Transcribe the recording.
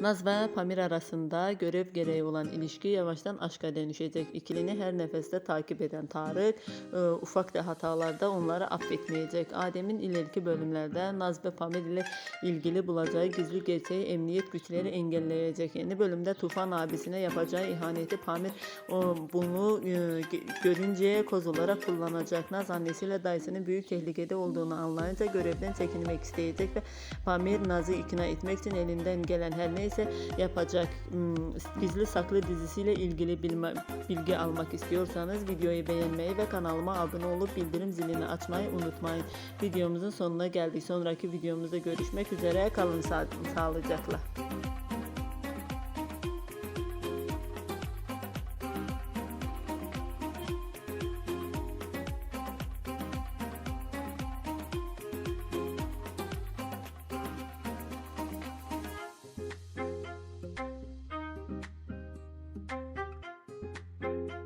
Naz ve Pamir arasında görev gereği olan ilişki yavaştan aşka dönüşecek. İkilini her nefeste takip eden Tarık e, ufak da hatalarda onları affetmeyecek. Adem'in ileriki bölümlerde Naz ve Pamir ile ilgili bulacağı gizli gerçeği emniyet güçleri engelleyecek. Yeni bölümde Tufan abisine yapacağı ihaneti Pamir o, bunu e, ge- görünce koz olarak kullanacak. Naz annesiyle dayısının büyük tehlikede olduğunu anlayınca görevden çekinmek isteyecek ve Pamir Naz'ı ikna etmek için elinden gelen her neyse yapacak. Hmm, Gizli Saklı dizisiyle ilgili bilme, bilgi almak istiyorsanız videoyu beğenmeyi ve kanalıma abone olup bildirim zilini açmayı unutmayın. Videomuzun sonuna geldik. Sonraki videomuzda görüşmek üzere. Kalın sağ- sağlıcakla.